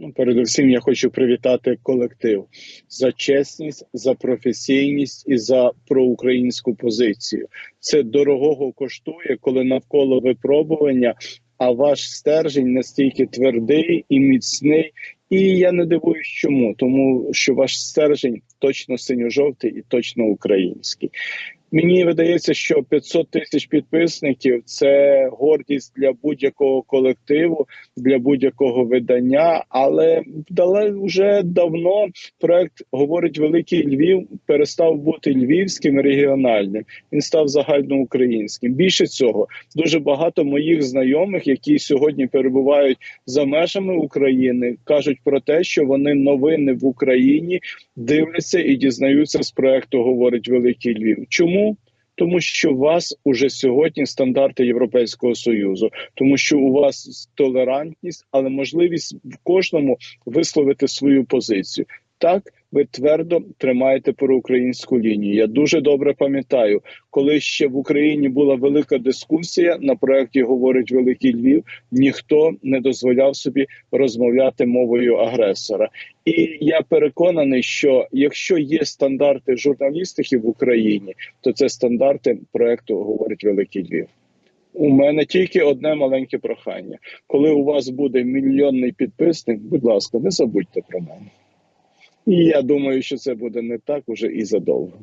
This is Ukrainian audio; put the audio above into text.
Ну, передусім, я хочу привітати колектив за чесність, за професійність і за проукраїнську позицію. Це дорогого коштує, коли навколо випробування, а ваш стержень настільки твердий і міцний. І я не дивуюсь, чому, тому що ваш стержень точно синьо-жовтий і точно український. Мені видається, що 500 тисяч підписників це гордість для будь-якого колективу, для будь-якого видання. Але але вже давно проект говорить Великий Львів перестав бути львівським регіональним. Він став загальноукраїнським. Більше цього, дуже багато моїх знайомих, які сьогодні перебувають за межами України, кажуть про те, що вони новини в Україні дивляться і дізнаються з проекту. Говорить Великий Львів. Чому? Тому що у вас уже сьогодні стандарти Європейського союзу, тому що у вас толерантність, але можливість в кожному висловити свою позицію. Так, ви твердо тримаєте проукраїнську лінію. Я дуже добре пам'ятаю, коли ще в Україні була велика дискусія на проєкті говорить Великий Львів. Ніхто не дозволяв собі розмовляти мовою агресора. І я переконаний, що якщо є стандарти журналістики в Україні, то це стандарти проекту говорить Великий Львів. У мене тільки одне маленьке прохання. Коли у вас буде мільйонний підписник, будь ласка, не забудьте про мене. І я думаю, що це буде не так уже і задовго.